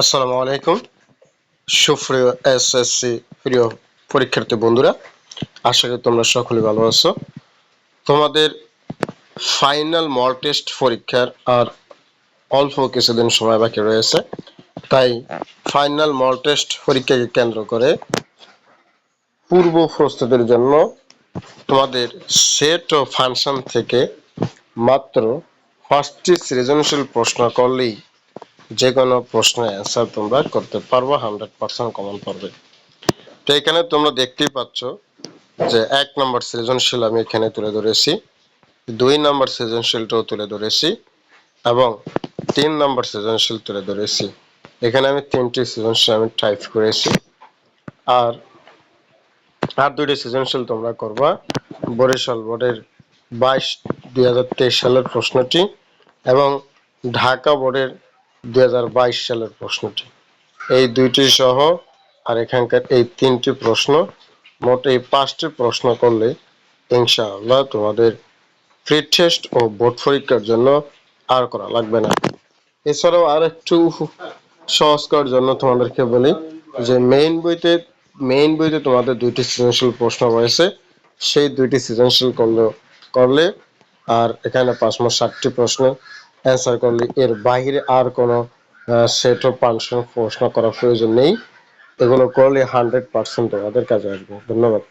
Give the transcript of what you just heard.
আসসালামু আলাইকুম। সুপ্রিয় এসএসসি প্রিয় পরীক্ষার্থী বন্ধুরা, আশা করি তোমরা সকলে ভালো আছো। তোমাদের ফাইনাল মল টেস্ট পরীক্ষার আর অল্প কিছুদিন সময় বাকি রয়েছে। তাই ফাইনাল মল টেস্ট পরীক্ষাকে কেন্দ্র করে পূর্ব প্রস্তুতির জন্য তোমাদের সেট ও ফাংশন থেকে মাত্র পাঁচটি সৃজনশীল প্রশ্ন করলেই যে কোনো প্রশ্নের অ্যান্সার তোমরা করতে পারব হান্ড্রেড পার্সেন্ট কমন পারবে। তো এখানে তোমরা দেখতেই পাচ্ছ যে এক নম্বর সৃজনশীল আমি এখানে তুলে ধরেছি, দুই নম্বর সৃজনশীলটাও তুলে ধরেছি এবং তিন নম্বর সৃজনশীল তুলে ধরেছি। এখানে আমি তিনটি সৃজনশীল আমি টাইপ করেছি আর আর দুইটি সৃজনশীল তোমরা করবা। বরিশাল বোর্ডের বাইশ দুই সালের প্রশ্নটি এবং ঢাকা বোর্ডের দুই হাজার বাইশ সালের প্রশ্নটি। এই দুইটি সহ আর এখানকার এই তিনটি প্রশ্ন, মোট এই পাঁচটি প্রশ্ন করলে ইনশাআল্লাহ তোমাদের ফ্রি টেস্ট ও বোর্ড পরীক্ষার জন্য আর করা লাগবে না। এছাড়াও আর একটু সহজ করার জন্য তোমাদেরকে বলি যে মেইন বইতে মেইন বইতে তোমাদের দুইটি সৃজনশীল প্রশ্ন রয়েছে। সেই দুইটি সৃজনশীল করলে করলে আর এখানে পাঁচ মাস ষাটটি প্রশ্ন। অ্যান্সার করলে এর বাহিরে আর কোনো সেট অফ ফাংশন প্রশ্ন করার প্রয়োজন নেই। এগুলো করলে হান্ড্রেড পার্সেন্ট তোমাদের কাজে আসবে। ধন্যবাদ।